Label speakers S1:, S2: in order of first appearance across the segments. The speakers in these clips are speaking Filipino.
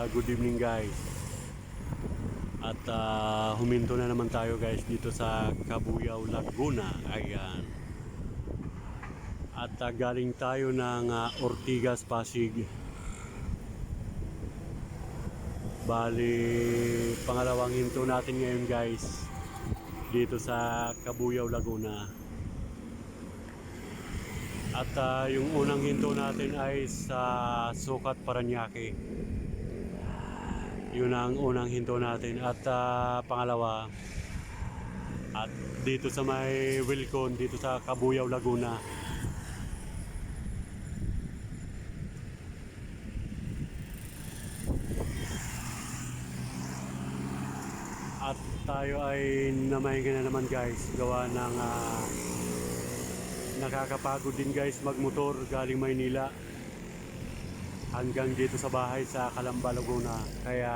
S1: uh, good evening guys. At uh, huminto na naman tayo guys dito sa Cabuyao, Laguna. Ayan. At uh, galing tayo ng uh, Ortigas, Pasig. Bali, pangalawang hinto natin ngayon guys. Dito sa Cabuyao, Laguna. At ah, yung unang hinto natin ay sa Sukat, Paranaque. Yun ang unang hinto natin. At ah, pangalawa, at dito sa may Wilcon, dito sa Cabuyao, Laguna. At tayo ay namahinga na naman guys, gawa ng ah, nakakapagod din guys magmotor galing Maynila hanggang dito sa bahay sa Calamba, Laguna. Kaya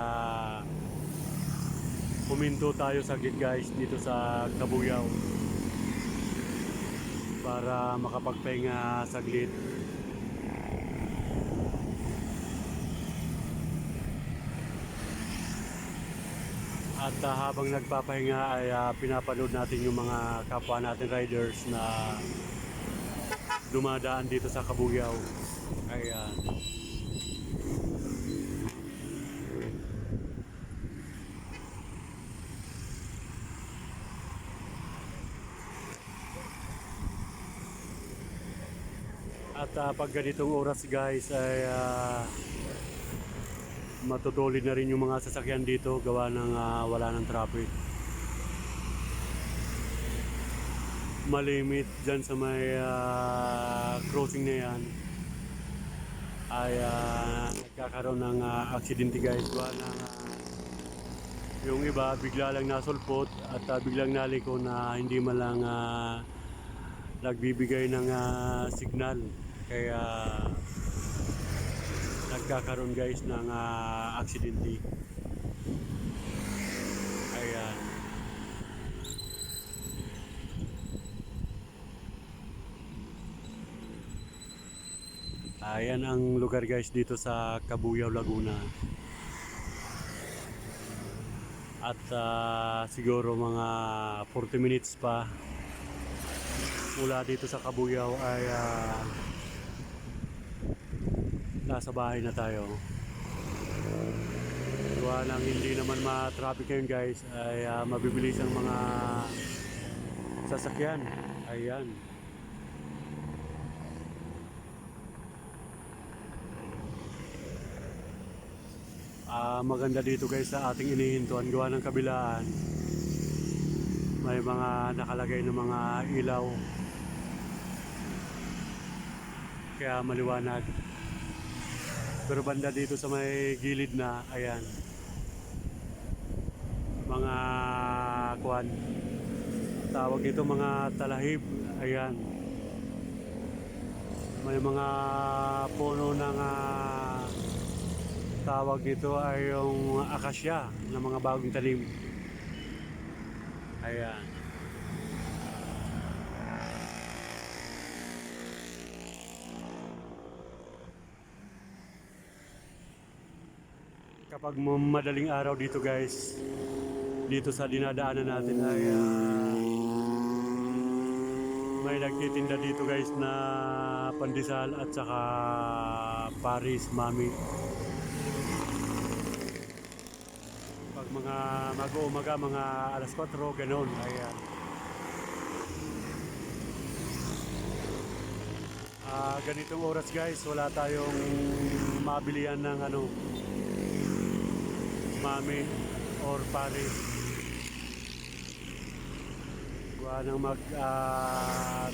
S1: huminto tayo saglit guys dito sa Cabuyao para makapagpahinga saglit. At ah, habang nagpapahinga ay ah, pinapanood natin yung mga kapwa natin riders na dumadaan dito sa Kabugyaw. Ayan. At ah, pag ganitong oras guys ay ah, matutulid na rin yung mga sasakyan dito gawa ng ah, wala ng traffic. malimit dyan sa may ah, crossing na yan ay ah, nagkakaroon ng uh, aksidente guys. Gawa ng ah, yung iba bigla lang nasulpot at ah, biglang naliko na hindi man lang ah, nagbibigay ng ah, signal. Kaya nagkakaroon guys ng ah, aksidente ayan Ayan ang lugar guys dito sa Cabuyao, Laguna. At ah, siguro mga 40 minutes pa mula dito sa Cabuyao ay ah, nasa bahay na tayo. Gawa nang hindi naman ma-traffic ngayon guys ay ah, mabibilis ang mga sasakyan. Ayan. Ah, maganda dito guys sa ating inihintuan gawa ng kabilaan. May mga nakalagay na mga ilaw. Kaya maliwanag. Pero banda dito sa may gilid na, ayan. Mga kwan. Tawag ito mga talahib. Ayan. May mga puno ng ah, tawag dito ay yung akasya ng mga bagong tanim. Ayan. Kapag ma- madaling araw dito guys, dito sa dinadaanan natin ay ah, may nagtitinda dito guys na pandesal at saka Paris Mami. Mga mag-uumaga, mga alas 4, ganun. Ayan. Ah, ganitong oras guys, wala tayong mabilihan ng ano, mami or paris. Gawa nang mag ah,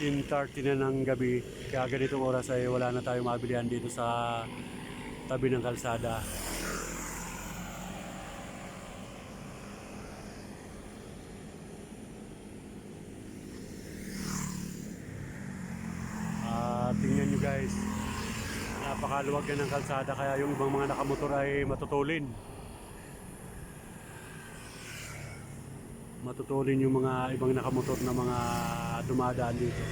S1: 10.30 na ng gabi. Kaya ganitong oras ay wala na tayong mabilihan dito sa tabi ng kalsada. Ah, tingnan nyo guys. Napakaluwag yan ng kalsada kaya yung ibang mga nakamotor ay matutulin. Matutulin yung mga ibang nakamotor na mga dumadaan dito.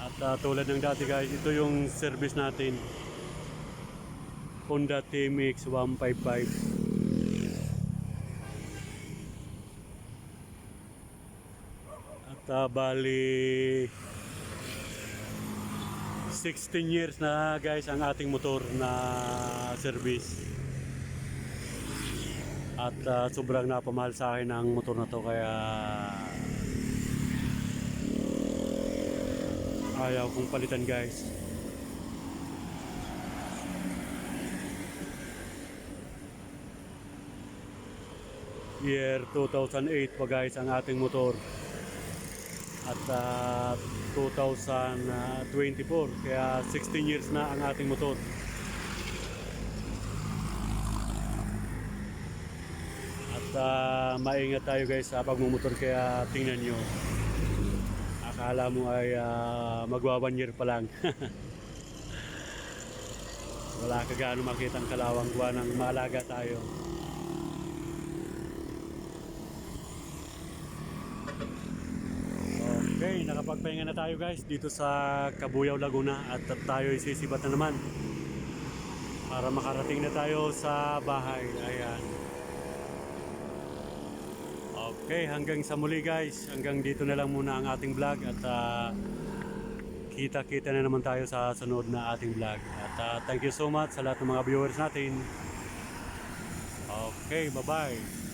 S1: At ah, tulad ng dati guys, ito yung service natin. Honda TMX 155. At ah, bali 16 years na guys ang ating motor na service. At ah, sobrang napamahal sa akin ang motor na to kaya ayaw kong palitan guys. Year 2008 pa guys ang ating motor. At ah, 2024 kaya 16 years na ang ating motor. At ah, maingat tayo guys sa pagmumotor kaya tingnan nyo. Akala mo ay ah, magwa one year pa lang. Wala ka gaano makita ang kalawang gawa ng maalaga tayo. Okay, nakapagpahinga na tayo guys dito sa Kabuyaw, Laguna at tayo isisibat na naman para makarating na tayo sa bahay. Ayan. Okay, hanggang sa muli guys. Hanggang dito na lang muna ang ating vlog at ah, kita-kita na naman tayo sa sunod na ating vlog. At ah, thank you so much sa lahat ng mga viewers natin. Okay, bye-bye.